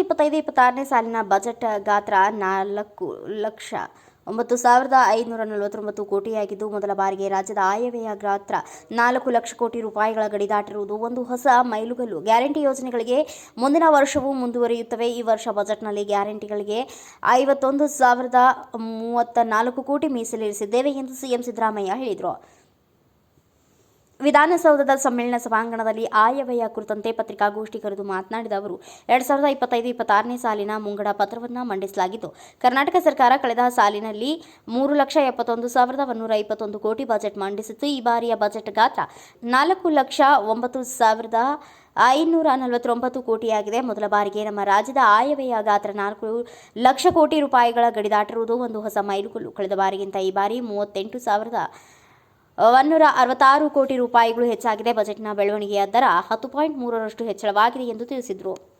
ಇಪ್ಪತ್ತಾರನೇ ಸಾಲಿನ ಬಜೆಟ್ ಗಾತ್ರ ನಾಲ್ಕು ಲಕ್ಷ ಒಂಬತ್ತು ಸಾವಿರದ ಐನೂರ ನಲವತ್ತೊಂಬತ್ತು ಕೋಟಿಯಾಗಿದ್ದು, ಮೊದಲ ಬಾರಿಗೆ ರಾಜ್ಯದ ಆಯವ್ಯಯ ಗಾತ್ರ ನಾಲ್ಕು ಲಕ್ಷ ಕೋಟಿ ರೂಪಾಯಿಗಳ ಗಡಿ ದಾಟಿರುವುದು ಒಂದು ಹೊಸ ಮೈಲುಗಲ್ಲು. ಗ್ಯಾರಂಟಿ ಯೋಜನೆಗಳಿಗೆ ಮುಂದಿನ ವರ್ಷವೂ ಮುಂದುವರಿಯುತ್ತವೆ. ಈ ವರ್ಷ ಬಜೆಟ್ನಲ್ಲಿ ಗ್ಯಾರಂಟಿಗಳಿಗೆ ಐವತ್ತೊಂದು ಸಾವಿರದ ಮೂವತ್ತ ನಾಲ್ಕು ಕೋಟಿ ಮೀಸಲಿರಿಸಿದ್ದೇವೆ ಎಂದು ಸಿಎಂ ಸಿದ್ದರಾಮಯ್ಯ ಹೇಳಿದರು. ವಿಧಾನಸೌಧದ ಸಮ್ಮೇಳನ ಸಭಾಂಗಣದಲ್ಲಿ ಆಯವ್ಯಯ ಕುರಿತಂತೆ ಪತ್ರಿಕಾಗೋಷ್ಠಿ ಕರೆದು ಮಾತನಾಡಿದ ಅವರು, ಎರಡ್ ಸಾವಿರದ ಇಪ್ಪತ್ತೈದು, ಇಪ್ಪತ್ತಾರನೇ ಸಾಲಿನ ಮುಂಗಡ ಪತ್ರವನ್ನು ಮಂಡಿಸಲಾಗಿದ್ದು, ಕರ್ನಾಟಕ ಸರ್ಕಾರ ಕಳೆದ ಸಾಲಿನಲ್ಲಿ ಮೂರು ಲಕ್ಷ ಎಪ್ಪತ್ತೊಂದು ಸಾವಿರದ ಒಂದೂರ ಇಪ್ಪತ್ತೊಂದು ಕೋಟಿ ಬಜೆಟ್ ಮಂಡಿಸಿತ್ತು. ಈ ಬಾರಿಯ ಬಜೆಟ್ ಗಾತ್ರ ನಾಲ್ಕು ಲಕ್ಷ ಒಂಬತ್ತು ಸಾವಿರದ ಐನೂರ ನಲವತ್ತೊಂಬತ್ತು ಕೋಟಿಯಾಗಿದೆ. ಮೊದಲ ಬಾರಿಗೆ ನಮ್ಮ ರಾಜ್ಯದ ಆಯವ್ಯಯ ಗಾತ್ರ ನಾಲ್ಕು ಲಕ್ಷ ಕೋಟಿ ರೂಪಾಯಿಗಳ ಗಡಿದಾಟಿರುವುದು ಒಂದು ಹೊಸ ಮೈಲುಗಲ್ಲು. ಕಳೆದ ಬಾರಿಗಿಂತ ಈ ಬಾರಿ ಮೂವತ್ತೆಂಟು ಸಾವಿರದ ಒನ್ನೂರ ಅರವತ್ತಾರು ಕೋಟಿ ರೂಪಾಯಿಗಳು ಹೆಚ್ಚಾಗಿದೆ. ಬಜೆಟ್ನ ಬೆಳವಣಿಗೆಯ ದರ ಹತ್ತು ಪಾಯಿಂಟ್ ಮೂರರಷ್ಟು ಹೆಚ್ಚಳವಾಗಿದೆ ಎಂದು ತಿಳಿಸಿದರು.